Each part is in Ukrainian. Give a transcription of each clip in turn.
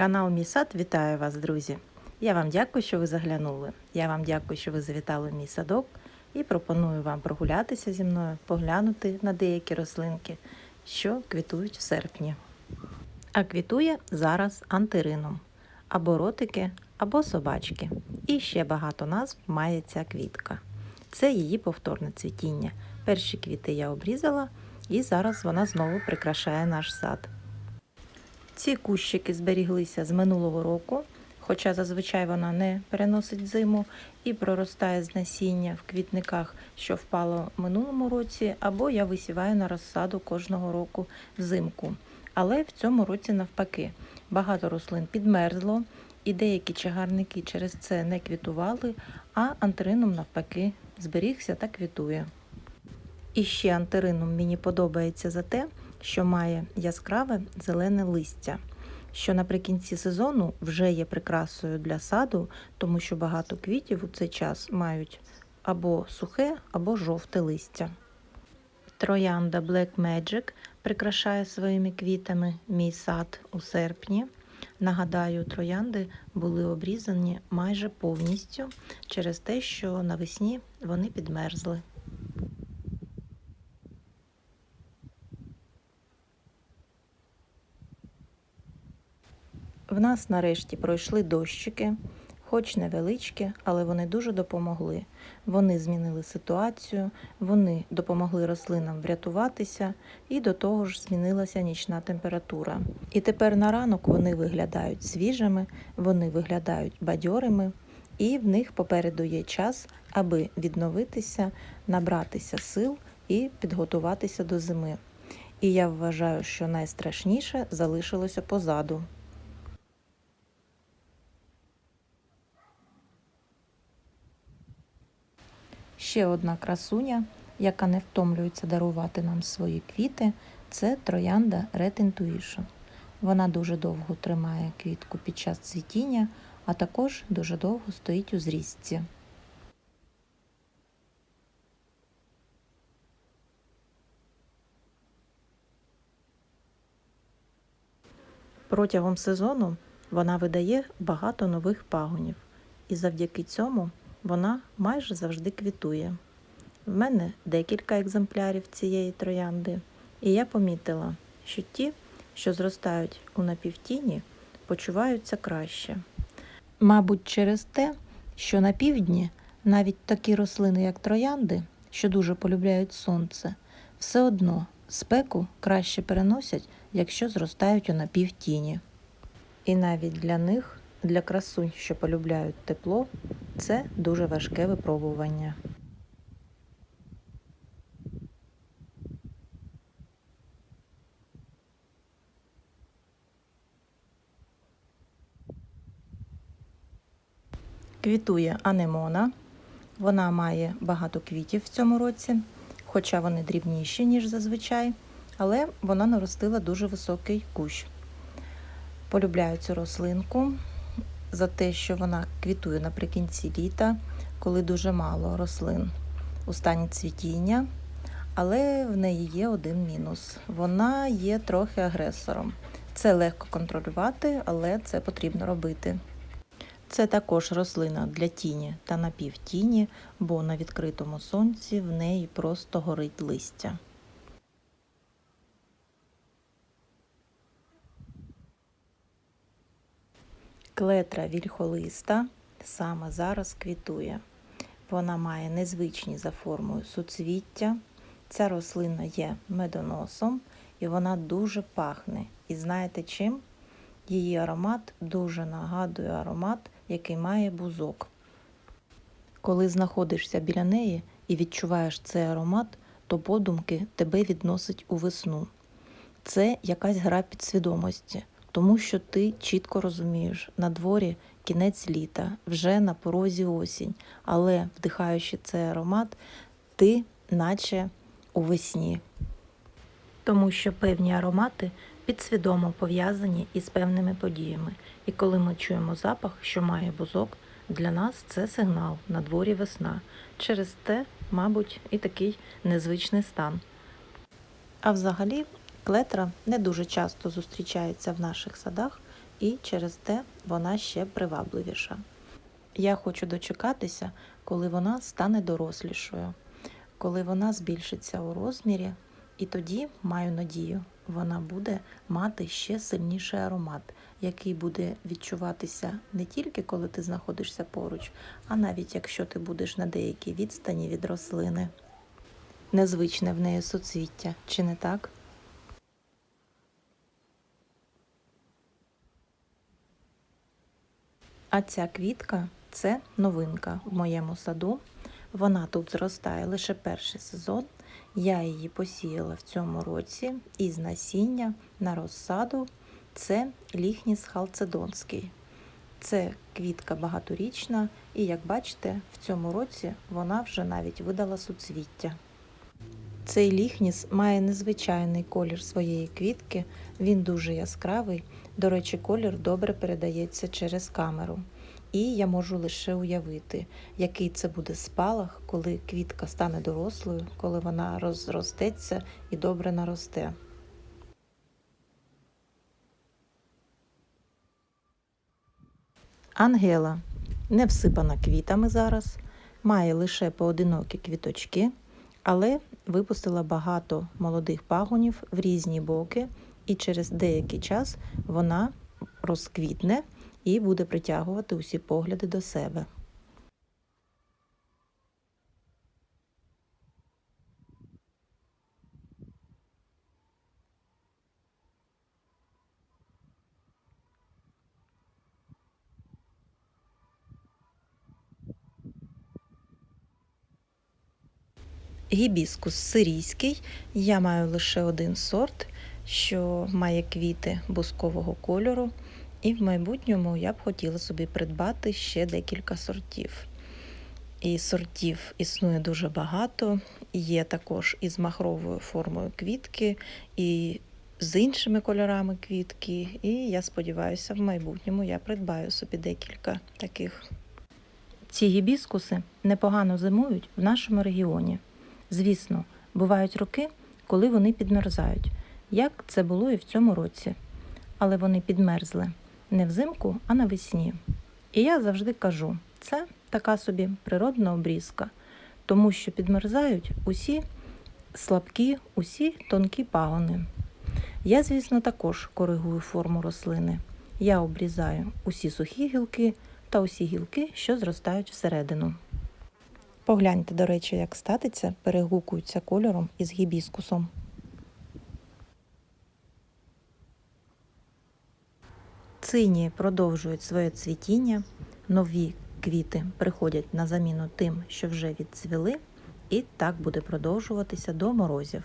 Канал Мій сад вітає вас, друзі! Я вам дякую, що ви заглянули. Я вам дякую, що ви завітали в мій садок і пропоную вам прогулятися зі мною, поглянути на деякі рослинки, що квітують в серпні. А квітує зараз антирином, або ротики, або собачки. І ще багато назв має ця квітка. Це її повторне цвітіння. Перші квіти я обрізала, і зараз вона знову прикрашає наш сад. Ці кущики зберіглися з минулого року, хоча зазвичай вона не переносить зиму і проростає з насіння в квітниках, що впало минулому році, або я висіваю на розсаду кожного року взимку. Але в цьому році навпаки багато рослин підмерзло, і деякі чагарники через це не квітували, а антирином навпаки зберігся та квітує. І ще антиринум мені подобається за те, що має яскраве зелене листя, що наприкінці сезону вже є прикрасою для саду, тому що багато квітів у цей час мають або сухе, або жовте листя. Троянда Black Magic прикрашає своїми квітами мій сад у серпні. Нагадаю, троянди були обрізані майже повністю через те, що навесні вони підмерзли. В нас нарешті пройшли дощики, хоч невеличкі, але вони дуже допомогли. Вони змінили ситуацію, вони допомогли рослинам врятуватися, і до того ж змінилася нічна температура. І тепер на ранок вони виглядають свіжими, вони виглядають бадьорими, і в них попереду є час, аби відновитися, набратися сил і підготуватися до зими. І я вважаю, що найстрашніше залишилося позаду. Ще одна красуня, яка не втомлюється дарувати нам свої квіти, це троянда Red Intuition. Вона дуже довго тримає квітку під час цвітіння, а також дуже довго стоїть у зрізці. Протягом сезону вона видає багато нових пагонів, і завдяки цьому вона майже завжди квітує. В мене декілька екземплярів цієї троянди, і я помітила, що ті, що зростають у напівтіні, почуваються краще. Мабуть, через те, що на півдні навіть такі рослини, як троянди, що дуже полюбляють сонце, все одно спеку краще переносять, якщо зростають у напівтіні. І навіть для них для красунь, що полюбляють тепло, це дуже важке випробування. Квітує анемона. Вона має багато квітів в цьому році, хоча вони дрібніші, ніж зазвичай, але вона наростила дуже високий кущ. Полюбляю цю рослинку за те, що вона квітує наприкінці літа, коли дуже мало рослин у стані цвітіння. Але в неї є один мінус. Вона є трохи агресором. Це легко контролювати, але це потрібно робити. Це також рослина для тіні та напівтіні, бо на відкритому сонці в неї просто горить листя. Клетра вільхолиста саме зараз квітує. Вона має незвичні за формою суцвіття. Ця рослина є медоносом і вона дуже пахне. І знаєте чим? Її аромат дуже нагадує аромат, який має бузок. Коли знаходишся біля неї і відчуваєш цей аромат, то подумки тебе відносить у весну. Це якась гра підсвідомості тому що ти чітко розумієш, на дворі кінець літа, вже на порозі осінь, але вдихаючи цей аромат, ти наче у весні. Тому що певні аромати підсвідомо пов'язані із певними подіями. І коли ми чуємо запах, що має бузок, для нас це сигнал на дворі весна. Через те, мабуть, і такий незвичний стан. А взагалі Клетра не дуже часто зустрічається в наших садах, і через те вона ще привабливіша. Я хочу дочекатися, коли вона стане дорослішою, коли вона збільшиться у розмірі, і тоді, маю надію, вона буде мати ще сильніший аромат, який буде відчуватися не тільки коли ти знаходишся поруч, а навіть якщо ти будеш на деякій відстані від рослини. Незвичне в неї суцвіття, чи не так? А ця квітка це новинка в моєму саду. Вона тут зростає лише перший сезон. Я її посіяла в цьому році із насіння на розсаду. Це ліхніс халцедонський. Це квітка багаторічна, і як бачите, в цьому році вона вже навіть видала суцвіття. Цей ліхніс має незвичайний колір своєї квітки, він дуже яскравий. До речі, колір добре передається через камеру. І я можу лише уявити, який це буде спалах, коли квітка стане дорослою, коли вона розростеться і добре наросте. Ангела не всипана квітами зараз, має лише поодинокі квіточки, але випустила багато молодих пагонів в різні боки, і через деякий час вона розквітне і буде притягувати усі погляди до себе. Гібіскус сирійський. Я маю лише один сорт, що має квіти бускового кольору. І в майбутньому я б хотіла собі придбати ще декілька сортів. І сортів існує дуже багато. Є також із махровою формою квітки, і з іншими кольорами квітки. І я сподіваюся, в майбутньому я придбаю собі декілька таких. Ці гібіскуси непогано зимують в нашому регіоні. Звісно, бувають роки, коли вони підмерзають, як це було і в цьому році. Але вони підмерзли не взимку, а навесні. І я завжди кажу, це така собі природна обрізка, тому що підмерзають усі слабкі, усі тонкі пагони. Я, звісно, також коригую форму рослини. Я обрізаю усі сухі гілки та усі гілки, що зростають всередину. Погляньте, до речі, як статиця перегукуються кольором із гібіскусом. Цинії продовжують своє цвітіння, нові квіти приходять на заміну тим, що вже відцвіли, і так буде продовжуватися до морозів.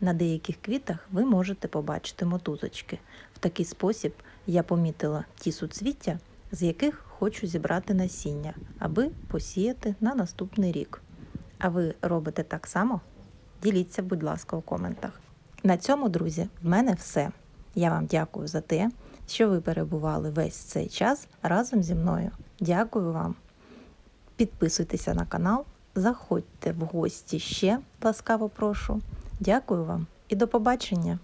На деяких квітах ви можете побачити мотузочки. В такий спосіб я помітила ті суцвіття, з яких хочу зібрати насіння, аби посіяти на наступний рік. А ви робите так само? Діліться, будь ласка, у коментах. На цьому, друзі, в мене все. Я вам дякую за те, що ви перебували весь цей час разом зі мною. Дякую вам. Підписуйтеся на канал, заходьте в гості ще, ласкаво прошу. Дякую вам і до побачення!